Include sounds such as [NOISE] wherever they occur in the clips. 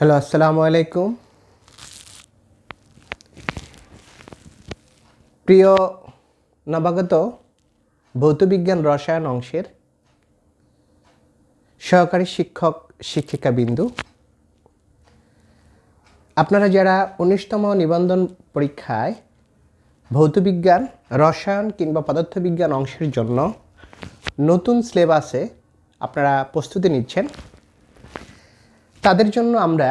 Hello আসসালামু আলাইকুম প্রিয় নবাগত ভৌতবিজ্ঞান রসায়ন অংশের সহকারী শিক্ষক শিক্ষিকা বিন্দু আপনারা যারা উনিশতম নিবন্ধন পরীক্ষায় ভৌতবিজ্ঞান, রসায়ন কিংবা পদার্থবিজ্ঞান অংশের জন্য নতুন সিলেবাসে আপনারা প্রস্তুতি নিচ্ছেন তাদের জন্য আমরা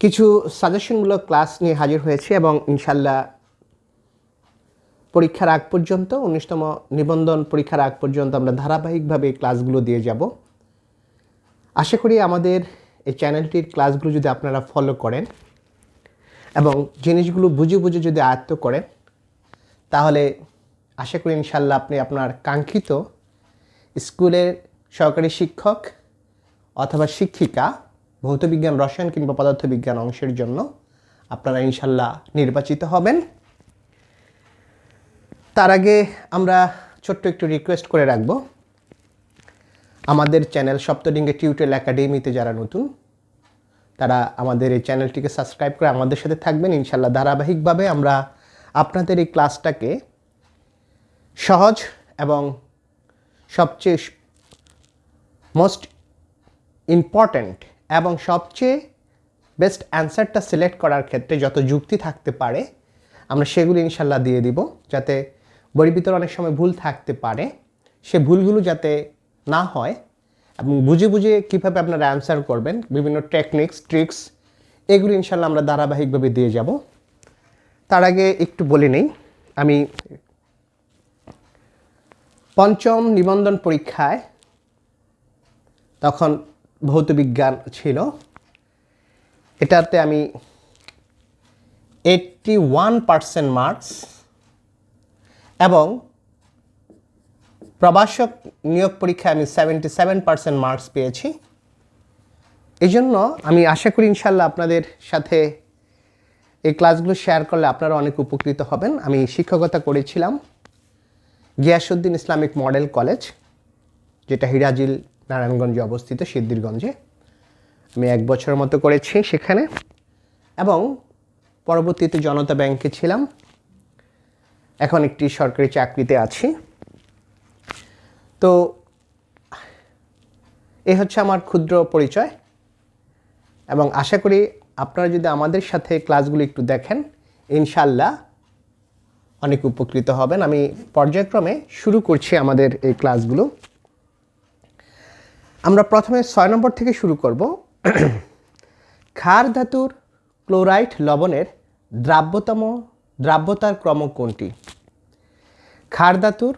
কিছু সাজেশনমূলক ক্লাস নিয়ে হাজির হয়েছি এবং ইনশাল্লাহ পরীক্ষার আগ পর্যন্ত, উনিশতম নিবন্ধন পরীক্ষার আগ পর্যন্ত আমরা ধারাবাহিকভাবে ক্লাসগুলো দিয়ে যাব। আশা করি আমাদের এই চ্যানেলটির ক্লাসগুলো যদি আপনারা ফলো করেন এবং জিনিসগুলো বুঝে বুঝে যদি আয়ত্ত করেন, তাহলে আশা করি ইনশাল্লাহ আপনি আপনার কাঙ্ক্ষিত স্কুলের সহকারী শিক্ষক অথবা শিক্ষিকা, ভৌতবিজ্ঞান, রসায়ন কিংবা পদার্থবিজ্ঞান অংশের জন্য আপনারা ইনশাল্লাহ নির্বাচিত হবেন। তার আগে আমরা ছোট্ট একটু রিকোয়েস্ট করে রাখব। আমাদের চ্যানেল সপ্তডিঙ্গে টিউটোরিয়াল একাডেমিতে যারা নতুন, তারা আমাদের এই চ্যানেলটিকে সাবস্ক্রাইব করে আমাদের সাথে থাকবেন। ইনশাল্লাহ ধারাবাহিকভাবে আমরা আপনাদের এই ক্লাসটাকে সহজ এবং সবচেয়ে মোস্ট ইম্পর্ট্যান্ট এবং সবচেয়ে বেস্ট অ্যান্সারটা সিলেক্ট করার ক্ষেত্রে যত যুক্তি থাকতে পারে, আমরা সেগুলো ইনশাল্লাহ দিয়ে দিব যাতে বই ভিতরে অনেক সময় ভুল থাকতে পারে। সে ভুলগুলো যাতে না হয় এবং বুঝে বুঝে কীভাবে আপনারা অ্যান্সার করবেন, বিভিন্ন টেকনিক্স ট্রিক্স এগুলো ইনশাল্লাহ আমরা ধারাবাহিকভাবে দিয়ে যাব। তার আগে একটু বলে নেই, আমি পঞ্চম নিবন্ধন পরীক্ষায় তখন ভৌতবিজ্ঞান ছিল। এটাতে আমি এইটটি ওয়ান পার্সেন্ট মার্কস এবং প্রবাসক নিয়োগ পরীক্ষায় আমি সেভেন্টি সেভেন পার্সেন্ট মার্কস পেয়েছি। এই জন্য আমি আশা করি ইনশাল্লাহ আপনাদের সাথে এই ক্লাসগুলো শেয়ার করলে আপনারা অনেক উপকৃত হবেন। আমি শিক্ষকতা করেছিলাম গিয়াসুদ্দিন ইসলামিক মডেল কলেজ, যেটা হিরাজিল নারায়ণগঞ্জে অবস্থিত সিদ্ধিরগঞ্জে। আমি এক বছর মতো করেছি সেখানে এবং পরবর্তীতে জনতা ব্যাংকে ছিলাম। এখন একটি সরকারি চাকরিতে আছি। তো এ হচ্ছে আমার ক্ষুদ্র পরিচয় এবং আশা করি আপনারা যদি আমাদের সাথে ক্লাসগুলো একটু দেখেন ইনশাল্লাহ অনেক উপকৃত হবেন। আমি পর্যায়ক্রমে শুরু করছি আমাদের এই ক্লাসগুলো। আমরা প্রথমে ছয় নম্বর থেকে শুরু করব। ক্ষার ধাতুর ক্লোরাইড লবণের দ্রাব্যতম, দ্রাব্যতার ক্রম কোনটি? ক্ষার ধাতুর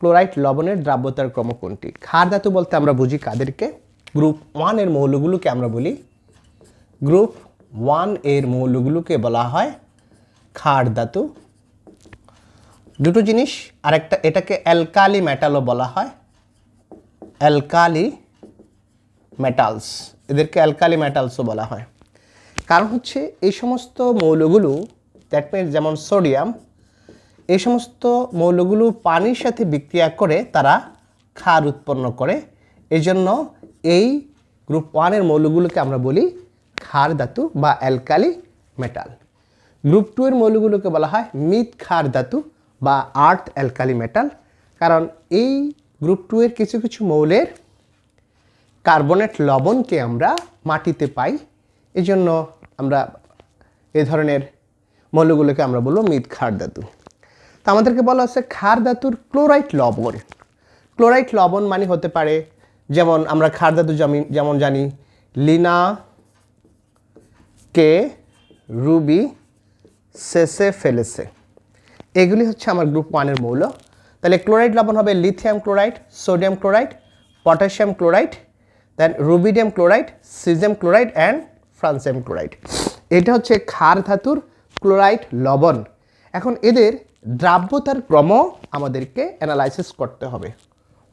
ক্লোরাইড লবণের দ্রাব্যতার ক্রম কোনটি? ক্ষার ধাতু বলতে আমরা বুঝি কাদেরকে? গ্রুপ ওয়ানের মৌলগুলোকে আমরা বলি। গ্রুপ ওয়ানের মৌলগুলোকে বলা হয় ক্ষার ধাতু। দুটো জিনিস, আরেকটা এটাকে অ্যালকালি মেটালও বলা হয়। অ্যালকালি মেটালস এদেরকে অ্যালকালি মেটালসও বলা হয়। কারণ হচ্ছে এই সমস্ত মৌলগুলো দ্যাট মিনস যেমন সোডিয়াম এই সমস্ত মৌলগুলো পানির সাথে বিক্রিয়া করে তারা ক্ষার উৎপন্ন করে। এই জন্য এই গ্রুপ ওয়ানের মৌলগুলোকে আমরা বলি ক্ষার ধাতু বা অ্যালকালি মেটাল গ্রুপ টু এর মৌলগুলোকে বলা হয় মিথ ক্ষার ধাতু বা আর্থ অ্যালকালি মেটাল কারণ এই গ্রুপ টু এর কিছু কিছু মৌলের কার্বনেট লবণকে আমরা মাটিতে পাই। এই জন্য আমরা এ ধরনের মৌলগুলোকে আমরা বলব মিথ ক্ষার ধাতু। তো আমাদেরকে বলা হচ্ছে ক্ষার ধাতুর ক্লোরাইড লবণ। ক্লোরাইড লবণ মানে হতে পারে যেমন আমরা ক্ষার ধাতু যেমন যেমন জানি লিনা, কে, রুবি, সেসে, ফেলেসে। এগুলি হচ্ছে আমার গ্রুপ ওয়ানের মৌল। তাহলে ক্লোরাইড লবণ হবে lithium chloride sodium chloride potassium chloride then rubidium chloride caesium chloride and francium chloride এটা হচ্ছে ক্ষার ধাতুর ক্লোরাইড লবণ। এখন এদের দ্রাব্যতার ক্রম আমাদেরকে অ্যানালাইসিস করতে হবে।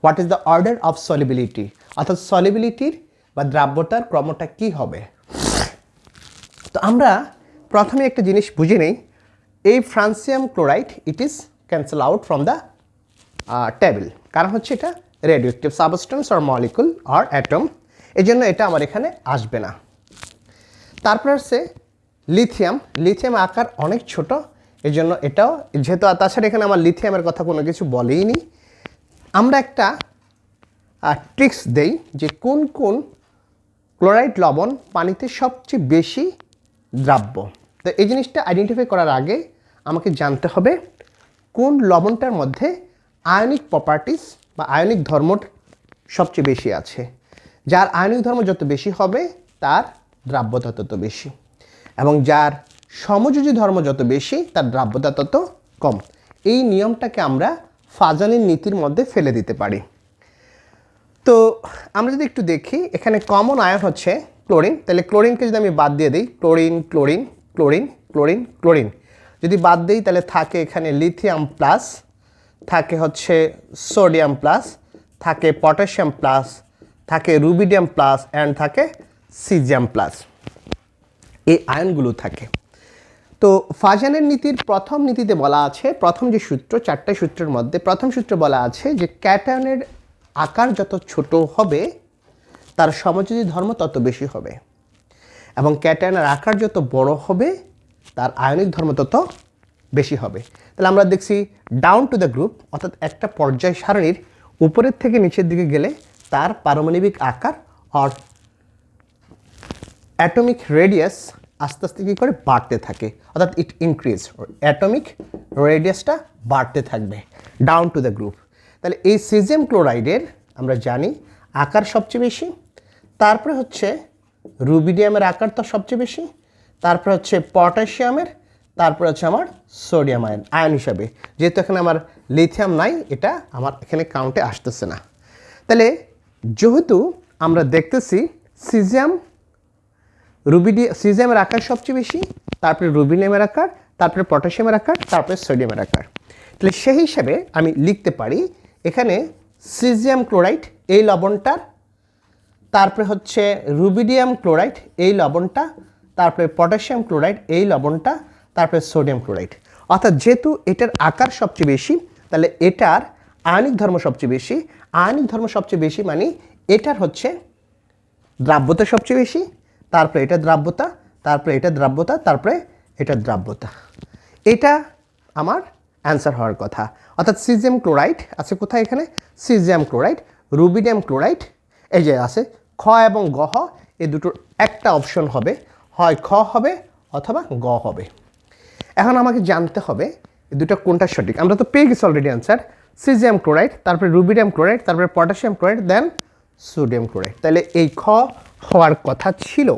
What is the order of solubility অর্থাৎ সলিবিলিটির বা দ্রাব্যতার ক্রমটা কি হবে? তো আমরা প্রথমে একটা জিনিস বুঝে নেই। এই francium chloride it is cancel out from the table কারণ হচ্ছে এটা radioactive substance or molecule or atom এই জন্য এটা আমার এখানে আসবে না। তারপর হচ্ছে লিথিয়াম লিথিয়াম আকার অনেক ছোট, এই জন্য এটাও, যেহেতু আর তাছাড়া এখানে আমার লিথিয়ামের কথা কোনো কিছু বলেই নি আমরা একটা ট্রিক্স দেই যে কোন কোন ক্লোরাইড লবণ পানিতে সবচেয়ে বেশি দ্রাব্য। তো এই জিনিসটা আইডেন্টিফাই করার আগে আমাকে জানতে হবে কোন লবণটার মধ্যে আয়নিক প্রপার্টিস বা আয়নিক ধর্ম সবচেয়ে বেশি আছে। যার আয়নিক ধর্ম যত বেশি হবে, তার দ্রাব্যতা তত বেশি। এবং যার সমযোজী ধর্ম যত বেশি, তার দ্রাব্যতা তত কম। এই নিয়মটাকে আমরা ফাজানের নীতির মধ্যে ফেলে দিতে পারি। তো আমরা যদি একটু দেখি, এখানে কমন আয়ন হচ্ছে ক্লোরিন তাহলে ক্লোরিনকে যদি আমি বাদ দিয়ে দিই chlorine chlorine chlorine chlorine chlorine যদি বাদ দিই, তাহলে থাকে এখানে লিথিয়াম প্লাস থাকে হচ্ছে সোডিয়াম প্লাস, থাকে পটাশিয়াম প্লাস, থাকে রুবিডিয়াম প্লাস অ্যান্ড থাকে সিজিয়াম প্লাস। এই আয়নগুলো থাকে। তো ফাজানের নীতির প্রথম নীতিতে বলা আছে, প্রথম যে সূত্র, চারটে সূত্রের মধ্যে, প্রথম সূত্রে বলা আছে যে ক্যাটায়নের আকার যত ছোট হবে, তার সমযোজী ধর্ম তত বেশি হবে। এবং ক্যাটায়নের আকার যত বড় হবে, তার আয়নিক ধর্ম তত বেশি হবে। তাহলে আমরা দেখছি ডাউন টু দ্য গ্রুপ অর্থাৎ একটা পর্যায় সারণীর উপরের থেকে নিচের দিকে গেলে তার পারমাণবিক আকার অর অ্যাটমিক রেডিয়াস আস্তে আস্তে কী করে বাড়তে থাকে, অর্থাৎ ইট ইনক্রিজ অ্যাটমিক রেডিয়াসটা বাড়তে থাকবে ডাউন টু দ্য গ্রুপ তাহলে এই সিজিয়াম ক্লোরাইডের আমরা জানি আকার সবচেয়ে বেশি, তারপরে হচ্ছে রুবিডিয়ামের আকার তো সবচেয়ে বেশি, তারপরে হচ্ছে পটাশিয়ামের তারপরে হচ্ছে আমার সোডিয়াম আয়ন আয়ন হিসাবে। যেহেতু এখানে আমার লিথিয়াম নাই, এটা আমার এখানে কাউন্টে আসতেছে না। তাহলে যেহেতু আমরা দেখতেছি সিজিয়াম রুবিডি সিজিয়ামের আকার সবচেয়ে বেশি, তারপরে রুবিনিয়ামের আকার, তারপরে পটাশিয়ামের আকার, তারপরে সোডিয়ামের আকার। তাহলে সেই হিসাবে আমি লিখতে পারি, এখানে সিজিয়াম ক্লোরাইড এই লবণটার তারপরে হচ্ছে রুবিডিয়াম ক্লোরাইড এই লবণটা, তারপরে পটাশিয়াম ক্লোরাইড এই লবণটা তারপরে সোডিয়াম ক্লোরাইড। অর্থাৎ যেহেতু এটার আকার সবচেয়ে বেশি, তাহলে এটার আয়নিক ধর্ম সবচেয়ে বেশি। আয়নিক ধর্ম সবচেয়ে বেশি মানে এটার হচ্ছে দ্রাব্যতা সবচেয়ে বেশি, তারপরে এটা দ্রাব্যতা, তারপরে এটা দ্রাব্যতা, তারপরে এটা দ্রাব্যতা। এটা আমার অ্যান্সার হওয়ার কথা। অর্থাৎ সিজিয়াম ক্লোরাইড আছে কোথায় এখানে? সিজিয়াম ক্লোরাইড, রুবিডিয়াম ক্লোরাইড, এই যে আছে খ এবং গহ এই দুটোর একটা অপশন হবে। হয় খ হবে অথবা গ হবে। এখন আমাকে জানতে হবে দুটো কোনটা সঠিক। আমরা তো পেয়ে গেছি অলরেডি অ্যান্সার সিজিয়াম ক্লোরাইড তারপরে রুবিডিয়াম ক্লোরাইড তারপরে potassium chloride then sodium chloride তাহলে এই খ হওয়ার কথা ছিল।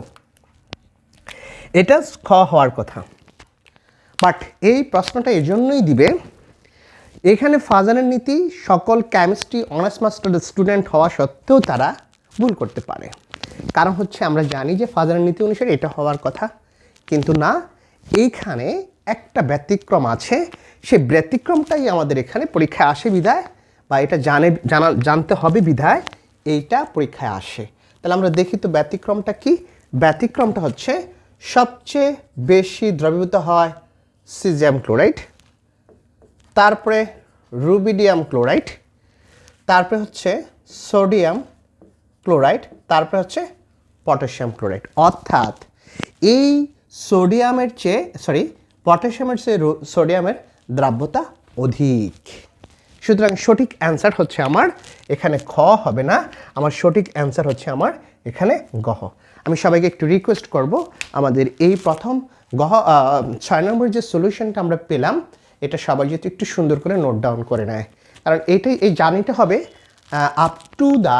এটা খ হওয়ার কথা। বাট এই প্রশ্নটা এজন্যই দিবে, এখানে ফাজানের নীতি সকল কেমিস্ট্রি অনার্স মাস্টার স্টুডেন্ট হওয়া সত্ত্বেও তারা ভুল করতে পারে। কারণ হচ্ছে আমরা জানি যে ফাজানের নীতি অনুসারে এটা হওয়ার কথা, কিন্তু না, এইখানে একটা ব্যতিক্রম আছে সেই ব্যতিক্রমটাই আমাদের এখানে পরীক্ষায় আসে বিধায় বা এটা জানে, জানা, জানতে হবে বিধায় এইটা পরীক্ষায় আসে। তাহলে আমরা দেখি তো ব্যতিক্রমটা কি? ব্যতিক্রমটা হচ্ছে, সবচেয়ে বেশি দ্রবীভূত হয় সিজিয়াম ক্লোরাইড, তারপরে রুবিডিয়াম ক্লোরাইড, তারপরে হচ্ছে সোডিয়াম ক্লোরাইড, তারপরে হচ্ছে পটাশিয়াম ক্লোরাইড। অর্থাৎ এই সোডিয়ামের চেয়ে, সরি পটাশিয়ামের চেয়ে সোডিয়ামের দ্রাব্যতা অধিক। সুতরাং সঠিক অ্যান্সার হচ্ছে আমার এখানে খ হবে না, আমার সঠিক অ্যান্সার হচ্ছে আমার এখানে গহ আমি সবাইকে একটু রিকোয়েস্ট করব, আমাদের এই প্রথম গহ ছয় নম্বর যে সলিউশনটা আমরা পেলাম, এটা সবাই যদি একটু সুন্দর করে নোট ডাউন করে নেয়। কারণ এটাই, এই জার্নিটা হবে আপ টু দ্য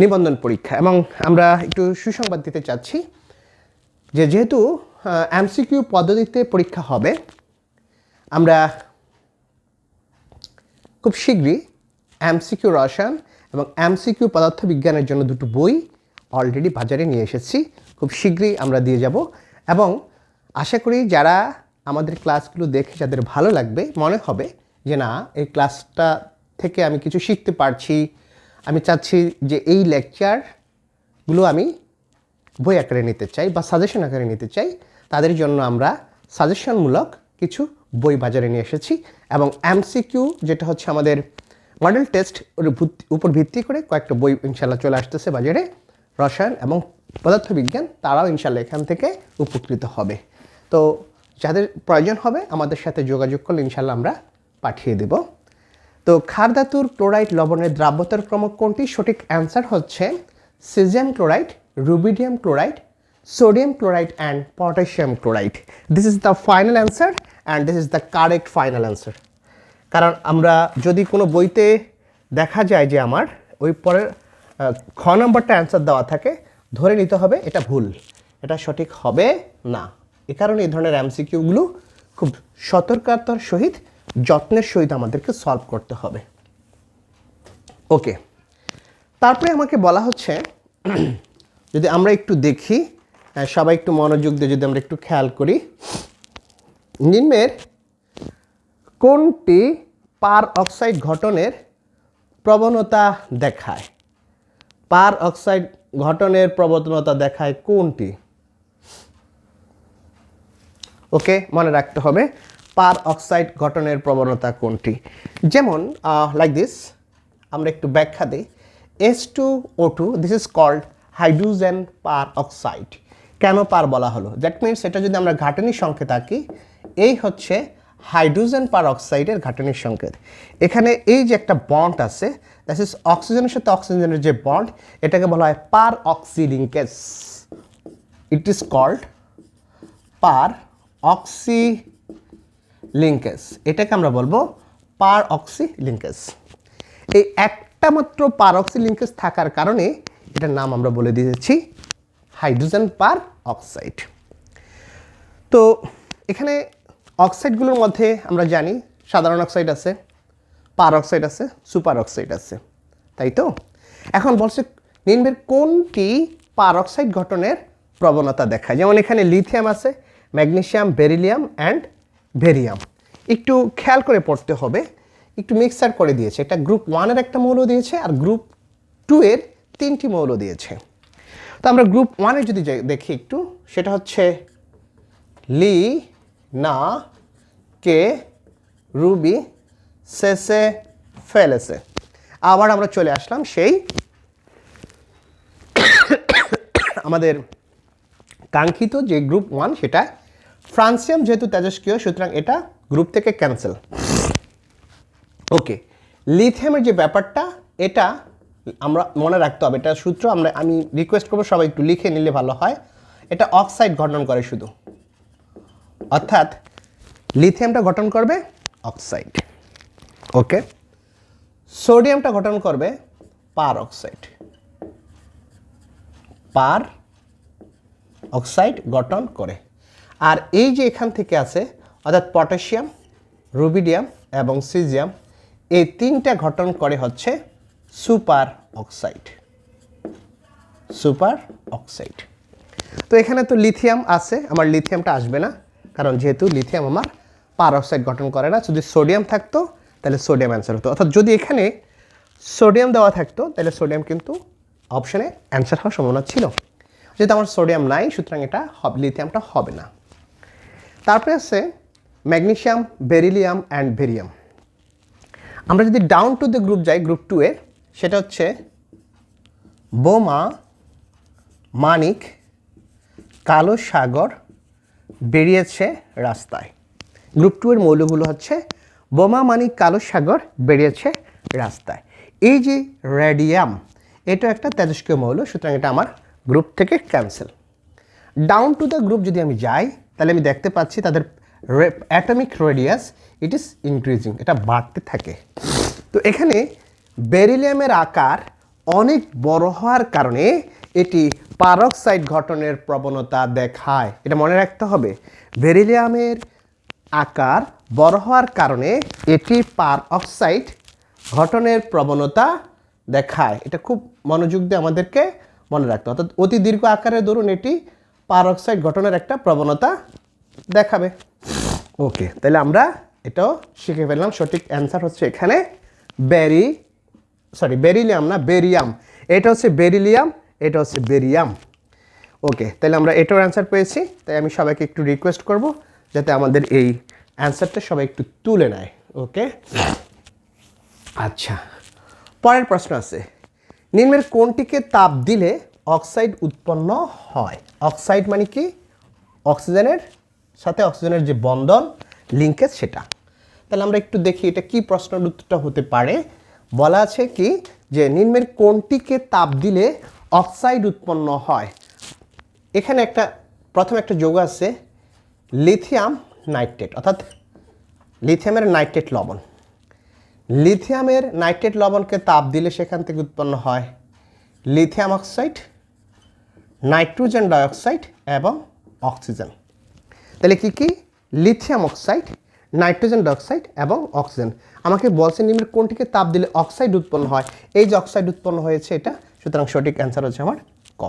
নিবন্ধন পরীক্ষা। এবং আমরা একটু সুসংবাদ দিতে চাচ্ছি যে যেহেতু এমসিকিউ পদ্ধতিতে পরীক্ষা হবে। আমরা খুব শীঘ্রই এমসিকিউ রসায়ন এবং এমসিকিউ পদার্থবিজ্ঞানের জন্য দুটো বই অলরেডি বাজারে নিয়ে এসেছি। খুব শীঘ্রই আমরা দিয়ে যাব এবং আশা করি যারা আমাদের ক্লাসগুলো দেখে যাদের ভালো লাগবে, মনে হবে যে না, এই ক্লাসটা থেকে আমি কিছু শিখতে পারছি। আমি চাচ্ছি যে এই লেকচারগুলো আমি বই আকারে নিতে চাই বা সাজেশন আকারে নিতে চাই, তাদের জন্য আমরা সাজেশনমূলক কিছু বই বাজারে নিয়ে এসেছি এবং এমসিকিউ যেটা হচ্ছে আমাদের মডেল টেস্ট উপর ভিত্তি করে কয়েকটা বই ইনশাল্লাহ চলে আসতেছে বাজারে। রসায়ন এবং পদার্থবিজ্ঞান, তারাও ইনশাল্লাহ এখান থেকে উপকৃত হবে। তো যাদের প্রয়োজন হবে, আমাদের সাথে যোগাযোগ করলে ইনশাল্লাহ আমরা পাঠিয়ে দেব। তো ক্ষার ধাতুর ক্লোরাইড লবণের দ্রাব্যতার ক্রমক কোনটি? সঠিক অ্যান্সার হচ্ছে caesium chloride rubidium chloride sodium chloride, and potassium chloride. This is the final answer, and this is the correct final answer. কারণ আমরা যদি কোনো বইতে দেখা যায় যে আমার ওই পরের খ নম্বরটা অ্যান্সার দেওয়া থাকে ধরে নিতে হবে এটা ভুল এটা সঠিক হবে না এ কারণে এই ধরনের এমসিকিউগুলো খুব সতর্কতার সহিত যত্নের সহিত আমাদেরকে সলভ করতে হবে ওকে তারপরে আমাকে বলা হচ্ছে যদি আমরা একটু দেখি সবাই একটু মনোযোগ দিয়ে যদি আমরা একটু খেয়াল করি। নিম্নের কোনটি পার অক্সাইড ঘটনের প্রবণতা দেখায়? পার অক্সাইড ঘটনের প্রবণতা দেখায় কোনটি? ওকে, মনে রাখতে হবে, পার অক্সাইড ঘটনের প্রবণতা কোনটি? যেমন লাইক দিস আমরা একটু ব্যাখ্যা দিই। S two O two this is called hydrogen peroxide. কেন পার বলা হলো? দ্যাট মিনস এটা যদি আমরা ঘাটনির সংকেত আঁকি, এই হচ্ছে হাইড্রোজেন পার অক্সাইডের ঘাটনির সংকেত। এখানে এই যে একটা বন্ড আছে দ্যাট ইজ অক্সিজেনের সাথে অক্সিজেনের যে বন্ড এটাকে বলা হয় per oxy linkage. It is called per oxy linkage এটাকে আমরা বলব পার অক্সি লিঙ্কেজ এই একটা মাত্র পার অক্সি লিঙ্কেজ থাকার কারণে এটার নাম আমরা বলে দিয়েছি হাইড্রোজেন পার অক্সাইড। তো এখানে অক্সাইডগুলোর মধ্যে আমরা জানি সাধারণ অক্সাইড আছে, পার অক্সাইড আছে, সুপার অক্সাইড আছে। তাই তো? এখন বলছে, নিম্নের কোনটি পার অক্সাইড গঠনের প্রবণতা দেখায়? যেমন এখানে লিথিয়াম আছে ম্যাগনেশিয়াম বেরিলিয়াম অ্যান্ড ভেরিয়াম। একটু খেয়াল করে পড়তে হবে, একটু মিক্সার করে দিয়েছে। এটা গ্রুপ ওয়ানের একটা মৌল দিয়েছে আর গ্রুপ টু এর তিনটি মৌল দিয়েছে। তো আমরা গ্রুপ ওয়ানে যদি দেখি একটু, সেটা হচ্ছে লি, না, কে, রুবি সেসে ফেলেসে আবার আমরা চলে আসলাম সেই আমাদের কাঙ্ক্ষিত যে গ্রুপ ওয়ান সেটা ফ্রান্সিয়াম যেহেতু তেজস্ক্রিয় সুতরাং এটা গ্রুপ থেকে ক্যান্সেল ওকে লিথিয়ামের যে ব্যাপারটা, এটা আমরা মনে রাখতে হবে, এটা সূত্র আমরা, আমি রিকোয়েস্ট করব সবাই একটু লিখে নিলে ভালো হয়। এটা অক্সাইড গঠন করে শুধু। অর্থাৎ লিথিয়ামটা গঠন করবে অক্সাইড ওকে সোডিয়ামটা গঠন করবে পার অক্সাইড পার অক্সাইড গঠন করে। আর এই যে এখান থেকে আছে, অর্থাৎ পটাশিয়াম রুবিডিয়াম এবং সিজিয়াম এই তিনটা গঠন করে হচ্ছে সুপার অক্সাইড সুপার অক্সাইড তো এখানে তো লিথিয়াম আছে, আমার লিথিয়ামটা আসবে না, কারণ যেহেতু লিথিয়াম আমার পার অক্সাইড গঠন করে না, যদি সোডিয়াম থাকতো, তাহলে সোডিয়াম অ্যান্সার হতো। অর্থাৎ যদি এখানে সোডিয়াম দেওয়া থাকতো, তাহলে সোডিয়াম কিন্তু অপশনে অ্যান্সার হওয়ার সম্ভাবনা ছিল। যেহেতু আমার সোডিয়াম নাই, সুতরাং এটা লিথিয়ামটা হবে না। তারপরে আছে ম্যাগনেসিয়াম, বেরিলিয়াম অ্যান্ড ভেরিয়াম আমরা যদি ডাউন টু দ্য গ্রুপ যাই গ্রুপ টু এর সেটা হচ্ছে বোমা, মানিক, কালো সাগর বেরিয়েছে রাস্তায়। গ্রুপ টু এর মৌলগুলো হচ্ছে বোমা, মানিক, কালো সাগর বেরিয়েছে রাস্তায়। এই যে রেডিয়াম, এটা একটা তেজস্ক্রিয় মৌল, সুতরাং এটা আমার গ্রুপ থেকে cancel. Down to the group যদি আমি যাই, তাহলে আমি দেখতে পাচ্ছি তাদের atomic radius, it is increasing, এটা বাড়তে থাকে। তো এখানে বেরিলিয়ামের আকার অনেক বড় হওয়ার কারণে এটি পারক্সাইড গঠনের প্রবণতা দেখায়। এটা মনে রাখতে হবে। বেরিলিয়ামের আকার বড় হওয়ার কারণে এটি পার অক্সাইড গঠনের প্রবণতা দেখায়। এটা খুব মনোযোগ দিয়ে আমাদেরকে মনে রাখতে। অর্থাৎ অতি দীর্ঘ আকারে ধরুন এটি পার অক্সাইড গঠনের একটা প্রবণতা দেখাবে। ওকে, তাহলে আমরা এটাও শিখে ফেললাম। সঠিক অ্যান্সার হচ্ছে এখানে ব্যারি সরি, বেরিলিয়াম না, বেরিয়াম। এটা হচ্ছে বেরিলিয়াম, এটা হচ্ছে বেরিয়াম। ওকে, তাহলে আমরা এটার অ্যান্সার পেয়েছি। তাই আমি সবাইকে একটু রিকোয়েস্ট করব যাতে আমাদের এই অ্যান্সারটা সবাই একটু তুলে নেয়, ওকে? আচ্ছা পরের প্রশ্ন আছে। নিম্নের কোনটিকে তাপ দিলে অক্সাইড উৎপন্ন হয়? অক্সাইড মানে কি? অক্সিজেনের সাথে অক্সিজেনের যে বন্ধন লিঙ্কেজ সেটা। তাহলে আমরা একটু দেখি এটা কি প্রশ্নের উত্তরটা হতে পারে। বলা আছে কি যে নিম্নের কোনটিকে তাপ দিলে অক্সাইড উৎপন্ন হয়? এখানে একটা, প্রথম একটা যোগ আছে, লিথিয়াম নাইট্রেট, অর্থাৎ লিথিয়ামের নাইট্রেট লবণ। লিথিয়ামের নাইট্রেট লবণকে তাপ দিলে সেখান থেকে উৎপন্ন হয় লিথিয়াম অক্সাইড, নাইট্রোজেন ডাইঅক্সাইড এবং অক্সিজেন। তাহলে কি কি? লিথিয়াম অক্সাইড নাইট্রোজেন ডাইঅক্সাইড এবং অক্সিজেন। আমাকে বলছে নিম্নের কোনটিকে তাপ দিলে অক্সাইড উৎপন্ন হয়? এই যে অক্সাইড উৎপন্ন হয়েছে এটা, সুতরাং সঠিক অ্যান্সার হচ্ছে আমার ক।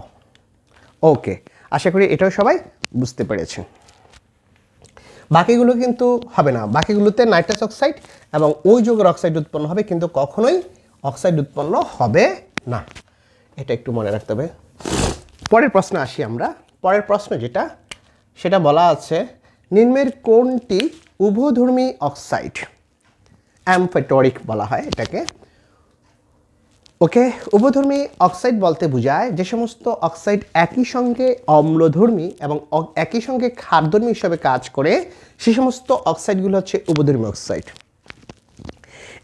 ওকে, আশা করি এটাও সবাই বুঝতে পেরেছেন। বাকিগুলো কিন্তু হবে না। বাকিগুলোতে নাইট্রাস অক্সাইড এবং ওই যুগের অক্সাইড উৎপন্ন হবে, কিন্তু কখনোই অক্সাইড উৎপন্ন হবে না। এটা একটু মনে রাখতে হবে। পরের প্রশ্নে আসি আমরা। পরের প্রশ্ন যেটা, সেটা বলা আছে, নিম্নের কোনটি উভধর্মী অক্সাইড অ্যাম্ফেটরিক বলা হয় এটাকে। ওকে, উভধর্মী অক্সাইড বলতে বোঝায় যে সমস্ত অক্সাইড একই সঙ্গে অম্লধর্মী এবং একই সঙ্গে ক্ষারধর্মী হিসাবে কাজ করে, সে সমস্ত অক্সাইডগুলো হচ্ছে উভধর্মী অক্সাইড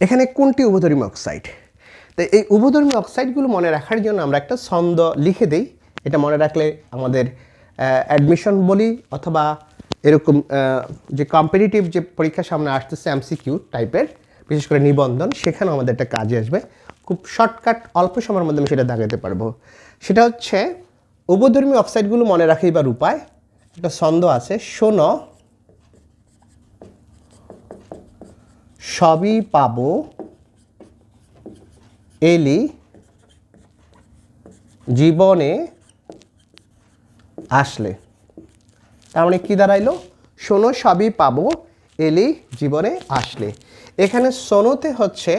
এখানে কোনটি উভধর্মী অক্সাইড তো এই উভধর্মী অক্সাইডগুলো মনে রাখার জন্য আমরা একটা ছন্দ লিখে দিই। এটা মনে রাখলে আমাদের অ্যাডমিশন বলি অথবা এরকম যে কম্পিটিটিভ যে পরীক্ষা সামনে আসতেছে এমসিকিউ টাইপের বিশেষ করে নিবন্ধন, সেখানেও আমাদের একটা কাজে আসবে। খুব শর্টকাট অল্প সময়ের মধ্যে আমি সেটা দাগাতে পারব। সেটা হচ্ছে উভধর্মী অক্সাইডগুলো মনে রাখিবার উপায় একটা ছন্দ আছে, শোনো, সবই পাবো, এলি, জীবনে আসলে। তার মানে কী দাঁড়াইলো? শোনো, সবই পাবো এলি জীবনে আসলে। এখানে সোনোতে হচ্ছে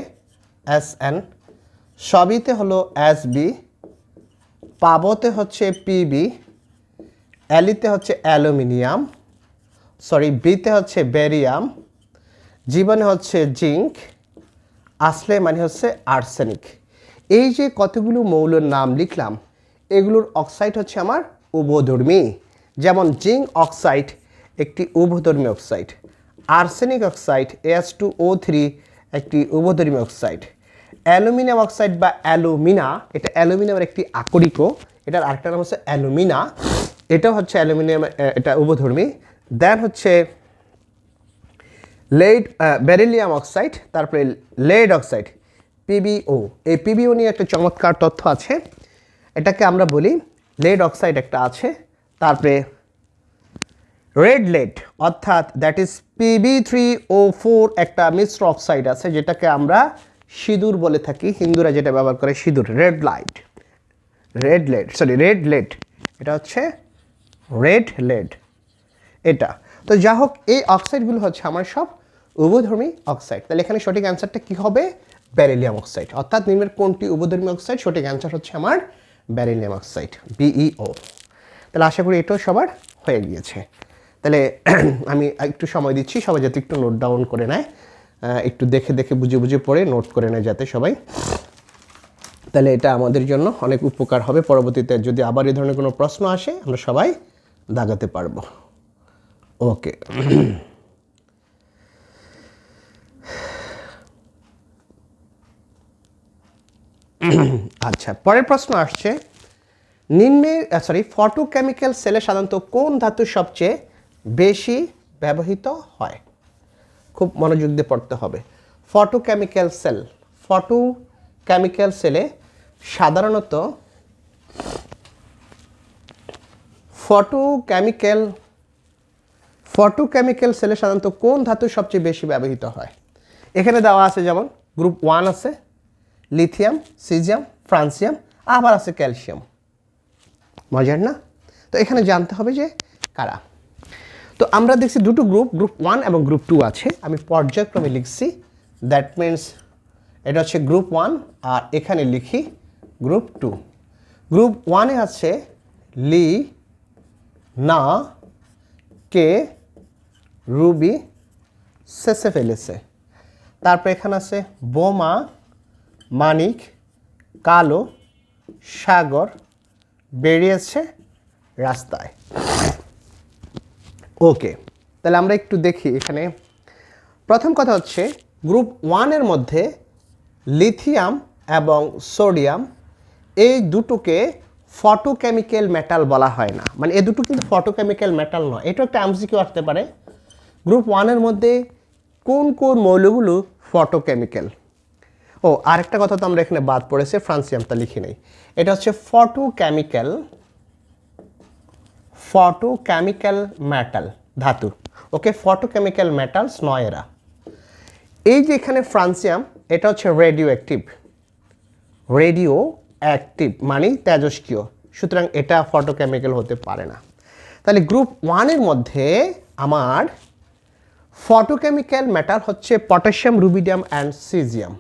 এস এন, সবিতে হলো এস বি, পাবোতে হচ্ছে পিবি অ্যালিতে হচ্ছে অ্যালুমিনিয়াম, সরি, বিতে হচ্ছে বেরিয়াম, জীবনে হচ্ছে জিঙ্ক, আসলে মানে হচ্ছে আর্সেনিক। এই যে কতগুলো মৌলের নাম লিখলাম, এগুলোর অক্সাইড হচ্ছে আমার উভধর্মী। যেমন জিঙ্ক অক্সাইড একটি উভধর্মী oxide, arsenic oxide S two O three একটি উভধর্মী অক্সাইড, অ্যালুমিনিয়াম অক্সাইড বা অ্যালুমিনা, এটা অ্যালুমিনিয়ামের একটি আকরিকও এটার আরেকটা নাম হচ্ছে অ্যালুমিনা এটা হচ্ছে অ্যালুমিনিয়াম এটা উভধর্মী। দেন হচ্ছে লেড বেরিলিয়াম অক্সাইড তারপরে লেড অক্সাইড পিবিও এই পিবিও নিয়ে একটা চমৎকার তথ্য আছে, এটাকে আমরা বলি লেড অক্সাইড একটা আছে তারপরে রেড লেড অর্থাৎ that is PB three O four একটা মিশ্র অক্সাইড আছে, যেটাকে আমরা সিঁদুর বলে থাকি, হিন্দুরা যেটা ব্যবহার করে সিঁদুর red light red lead sorry red lead এটা হচ্ছে রেড লেড এটা। তো যা হোক এই অক্সাইডগুলো হচ্ছে আমার সব উভধর্মী অক্সাইড তাহলে এখানে সঠিক অ্যান্সারটা কী হবে? ব্যারিলিয়াম অক্সাইড অর্থাৎ নিম্নের কোনটি উভধর্মী অক্সাইড সঠিক অ্যান্সার হচ্ছে আমার ব্যারিলিয়াম অক্সাইড বিইও তাহলে আশা করি এটাও সবার হয়ে গিয়েছে। তাহলে [CLEARS THROAT] আমি একটু সময় দিচ্ছি, সবাই যাতে একটু নোট ডাউন করে নেয় একটু দেখে দেখে বুঝে বুঝে পড়ে নোট করে নেয় যাতে সবাই। তাহলে এটা আমাদের জন্য অনেক উপকার হবে। পরবর্তীতে যদি আবার এই ধরনের কোনো প্রশ্ন আসে, আমরা সবাই দাগাতে পারব। ওকে। [CLEARS THROAT] আচ্ছা পরের প্রশ্ন আসছে। নিম্নে সরি ফটোকেমিক্যাল সেলে সাধারণত কোন ধাতু সবচেয়ে বেশি ব্যবহৃত হয়? খুব মনোযোগ দিয়ে পড়তে হবে। ফটোকেমিক্যাল সেল ফটো কেমিক্যাল সেলে সাধারণত ফটোকেমিক্যাল ফটোকেমিক্যাল সেলে সাধারণত কোন ধাতু সবচেয়ে বেশি ব্যবহৃত হয়? এখানে দেওয়া আছে যেমন গ্রুপ ওয়ান আছে লিথিয়াম সিজিয়াম ফ্রান্সিয়াম আবার আছে ক্যালসিয়াম মজার না? তো এখানে জানতে হবে যে কারা? তো আমরা দেখছি দুটো গ্রুপ গ্রুপ ওয়ান এবং গ্রুপ টু আছে। আমি পর্যায়ক্রমে লিখছি। দ্যাট মিন্স এটা হচ্ছে গ্রুপ ওয়ান আর এখানে লিখি গ্রুপ টু গ্রুপ ওয়ানে আছে লি, না, কে, রুবি সেসে ফেলেছে তারপর এখানে আছে বোমা, মানিক, কালো, সাগর বেরিয়েছে রাস্তায়। ওকে তাহলে আমরা একটু দেখি এখানে। প্রথম কথা হচ্ছে গ্রুপ ওয়ানের মধ্যে লিথিয়াম এবং সোডিয়াম এই দুটোকে ফটোকেমিক্যাল মেটাল বলা হয় না। মানে এ দুটো কিন্তু ফটোকেমিক্যাল মেটাল নয়। এটা একটা এমসিকিউ আসতে পারে। গ্রুপ ওয়ানের মধ্যে কোন কোন মৌলগুলো ফটোকেমিক্যাল ও, আরেকটা কথা তো আমরা এখানে বাদ পড়েছে ফ্রান্সিয়ামটা লিখি নেই। এটা হচ্ছে ফটোকেমিক্যাল ফটোকেমিক্যাল মেটাল ধাতু। ওকে ফটোকেমিক্যাল মেটালস নয় এরা এই যে এখানে ফ্রান্সিয়াম, এটা হচ্ছে রেডিও অ্যাক্টিভ রেডিও অ্যাক্টিভ মানে তেজস্ক্রিয় সুতরাং এটা ফটোকেমিক্যাল হতে পারে না। তাহলে গ্রুপ ওয়ানের মধ্যে আমার ফটোকেমিক্যাল মেটাল হচ্ছে পটাশিয়াম রুবিডিয়াম অ্যান্ড সিজিয়াম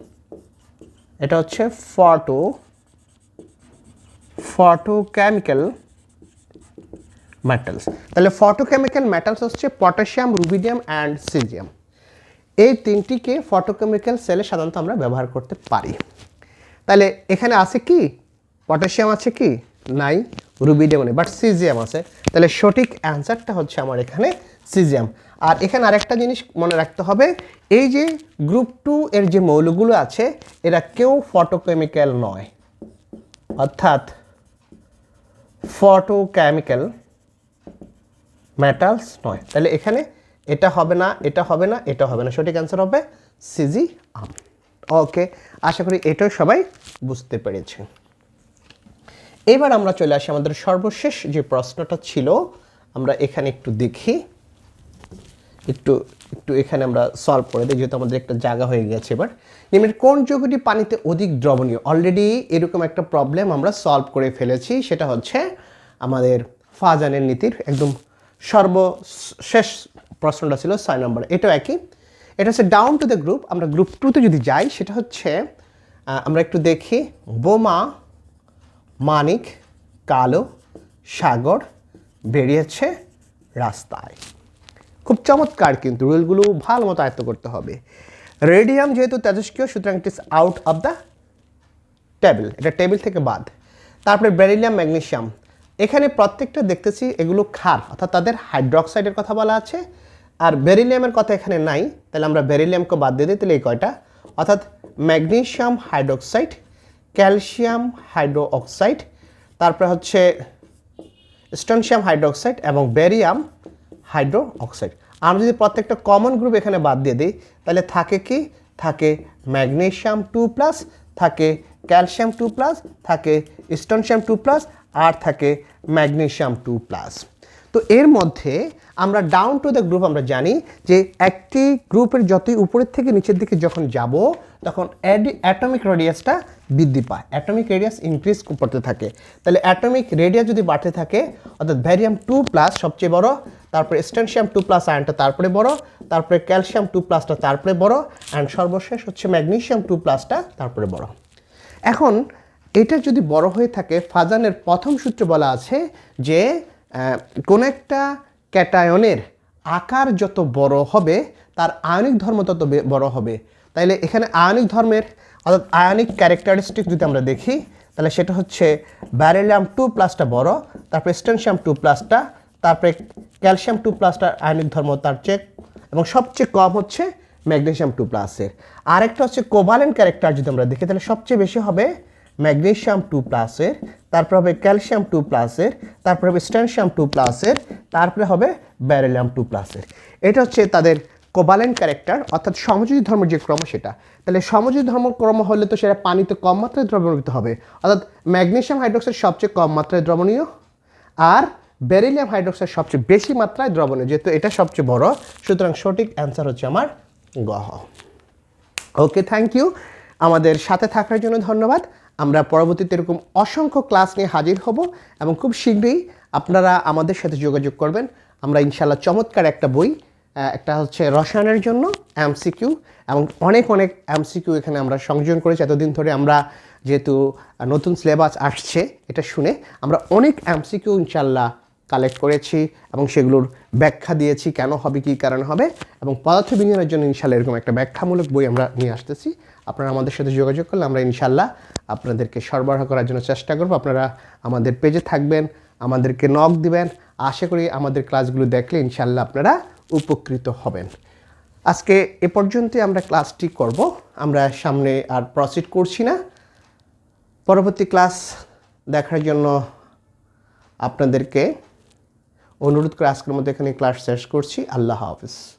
এটা হচ্ছে ফটো ফটোকেমিক্যাল মেটালস তাহলে ফটোকেমিক্যাল মেটালস হচ্ছে পটাশিয়াম, রুবিডিয়াম অ্যান্ড সিজিয়াম। এই তিনটিকে ফটোকেমিক্যাল সেলে সাধারণত আমরা ব্যবহার করতে পারি। তাহলে এখানে আছে কি? পটাশিয়াম আছে কি? নাই রুবিডিয়াম নেই বাট সিজিয়াম আছে। তাহলে সঠিক অ্যান্সারটা হচ্ছে আমার এখানে সিজিয়াম। আর এখানে আরেকটা জিনিস মনে রাখতে হবে, এই যে গ্রুপ টু এর যে মৌলগুলো আছে, এরা কেউ ফটোকেমিক্যাল নয়। অর্থাৎ ফটোকেমিক্যাল মেটালস নয়। তাহলে এখানে এটা হবে না, এটা হবে না, এটা হবে না। সঠিক অ্যান্সার হবে সিজি আম ওকে আশা করি এটাও সবাই বুঝতে পেরেছে। এবার আমরা চলে আসি আমাদের সর্বশেষ যে প্রশ্নটা ছিল, আমরা এখানে একটু দেখি। একটু একটু এখানে আমরা সলভ করে দিই, যেহেতু আমাদের একটা জায়গা হয়ে গেছে এবার। নিমের, কোন যৌগটি পানিতে অধিক দ্রবণীয়? অলরেডি এরকম একটা প্রবলেম আমরা সলভ করে ফেলেছি, সেটা হচ্ছে আমাদের ফাজানের নীতির একদম সর্বশেষ প্রশ্নটা ছিল ছয় নম্বর। এটাও একই। এটা হচ্ছে ডাউন টু দ্য গ্রুপ আমরা গ্রুপ টুতে যদি যাই, সেটা হচ্ছে আমরা একটু দেখি, বোমা, মানিক, কালো, সাগর, বেরিয়েছে রাস্তায়। খুব চমৎকার কিন্তু রুলগুলো ভালো মতো আয়ত্ত করতে হবে। রেডিয়াম যেহেতু তেজস্ক্রিয়, সুতরাং it is out of the table এটা টেবিল থেকে বাদ। তারপরে বেরিলিয়াম ম্যাগনেশিয়াম এখানে প্রত্যেকটা দেখতেছি এগুলো ক্ষার, অর্থাৎ তাদের হাইড্রক্সাইডের কথা বলা আছে। আর বেরিলিয়ামের কথা এখানে নাই, তাহলে আমরা বেরিলিয়ামকে বাদ দিয়ে দিই, তাহলে এই কয়টা? অর্থাৎ magnesium hydroxide calcium hydro oxide তারপরে হচ্ছে স্টনশিয়াম হাইড্রোক্সাইড এবং বেরিয়াম হাইড্রো অক্সাইড আমরা যদি প্রত্যেকটা কমন গ্রুপ এখানে বাদ দিয়ে দিই, তাহলে থাকে কি? থাকে ম্যাগনেশিয়াম টু প্লাস থাকে ক্যালসিয়াম টু প্লাস থাকে স্টনশিয়াম টু প্লাস আর থাকে ম্যাগনেশিয়াম টু প্লাস তো এর মধ্যে আমরা ডাউন টু দ্য গ্রুপ আমরা জানি যে একটি গ্রুপের যতই উপরের থেকে নিচের দিকে যখন যাব, তখন অ্যাডি অ্যাটমিক রেডিয়াসটা বৃদ্ধি পায়। অ্যাটমিক রেডিয়াস ইনক্রিজ করতে থাকে। তাহলে অ্যাটমিক রেডিয়াস যদি বাড়তে থাকে, অর্থাৎ ভ্যারিয়াম টু প্লাস সবচেয়ে বড় তারপরে স্টেনশিয়াম টু প্লাস আয়নটা তারপরে বড়, তারপরে ক্যালসিয়াম টু প্লাসটা তারপরে বড় অ্যান্ড সর্বশেষ হচ্ছে ম্যাগনেশিয়াম টু প্লাসটা তারপরে বড়। এখন, এটা যদি বড় হয়ে থাকে, ফাজানের প্রথম সূত্রে বলা আছে যে কোন একটা ক্যাটায়নের আকার যত বড় হবে, তার আয়নিক ধর্ম তত বড় হবে। তাইলে এখানে আয়নিক ধর্মের, অর্থাৎ আয়নিক ক্যারেক্টারিস্টিক যদি আমরা দেখি তাহলে সেটা হচ্ছে ব্যারেলিয়াম টু প্লাসটা বড়, তারপরে স্টেনশিয়াম টু প্লাসটা তারপরে ক্যালসিয়াম টু প্লাসটার আয়নিক ধর্ম তার চেক এবং সবচেয়ে কম হচ্ছে ম্যাগনেশিয়াম টু প্লাসের আরেকটা হচ্ছে কোভালেন্ট ক্যারেক্টার যদি আমরা দেখি, তাহলে সবচেয়ে বেশি হবে ম্যাগনেশিয়াম টু প্লাসের তারপর হবে ক্যালসিয়াম টু প্লাসের তারপর হবে স্ট্যানশিয়াম টু প্লাসের তারপরে হবে ব্যারেলিয়াম টু প্লাসের এটা হচ্ছে তাদের কোভালেন্ট ক্যারেক্টার, অর্থাৎ সমযোজী ধর্ম যে ক্রম সেটা। তাহলে সমযোজী ধর্ম ক্রম হলে তো সেটা পানিতে কম মাত্রায় দ্রবণীয় হবে। অর্থাৎ ম্যাগনেশিয়াম হাইড্রোক্সাইড সবচেয়ে কম মাত্রায় দ্রবণীয়, আর বেরিলিয়াম হাইড্রোক্সাইড সবচেয়ে বেশি মাত্রায় দ্রবণীয় যেহেতু এটা সবচেয়ে বড়, সুতরাং সঠিক অ্যান্সার হচ্ছে আমার গহ ওকে থ্যাংক ইউ আমাদের সাথে থাকার জন্য ধন্যবাদ। আমরা পরবর্তীতে এরকম অসংখ্য ক্লাস নিয়ে হাজির হব এবং খুব শীঘ্রই আপনারা আমাদের সাথে যোগাযোগ করবেন। আমরা ইনশাল্লাহ চমৎকার একটা বই একটা হচ্ছে রসায়নের জন্য এমসিকিউ এবং অনেক অনেক এমসিকিউ এখানে আমরা সংযোজন করেছি। এতদিন ধরে আমরা যেহেতু নতুন সিলেবাস আসছে এটা শুনে আমরা অনেক এমসিকিউ ইনশাল্লাহ কালেক্ট করেছি এবং সেগুলোর ব্যাখ্যা দিয়েছি কেন হবে, কী কারণে হবে এবং পদার্থ বিজ্ঞানের জন্য ইনশাল্লাহ এরকম একটা ব্যাখ্যামূলক বই আমরা নিয়ে আসতেছি। আপনারা আমাদের সাথে যোগাযোগ করলে আমরা ইনশাল্লাহ আপনাদেরকে সরবরাহ করার জন্য চেষ্টা করব। আপনারা আমাদের পেজে থাকবেন, আমাদেরকে নক দিবেন। আশা করি আমাদের ক্লাসগুলো দেখলে ইনশাল্লাহ আপনারা উপকৃত হবেন। আজকে এ পর্যন্তই আমরা ক্লাসটি করব। আমরা সামনে আর প্রসিড করছি না। পরবর্তী ক্লাস দেখার জন্য আপনাদেরকে অনুরোধ করে আজকের মধ্যে এখানে ক্লাস শেষ করছি। আল্লাহ হাফিজ।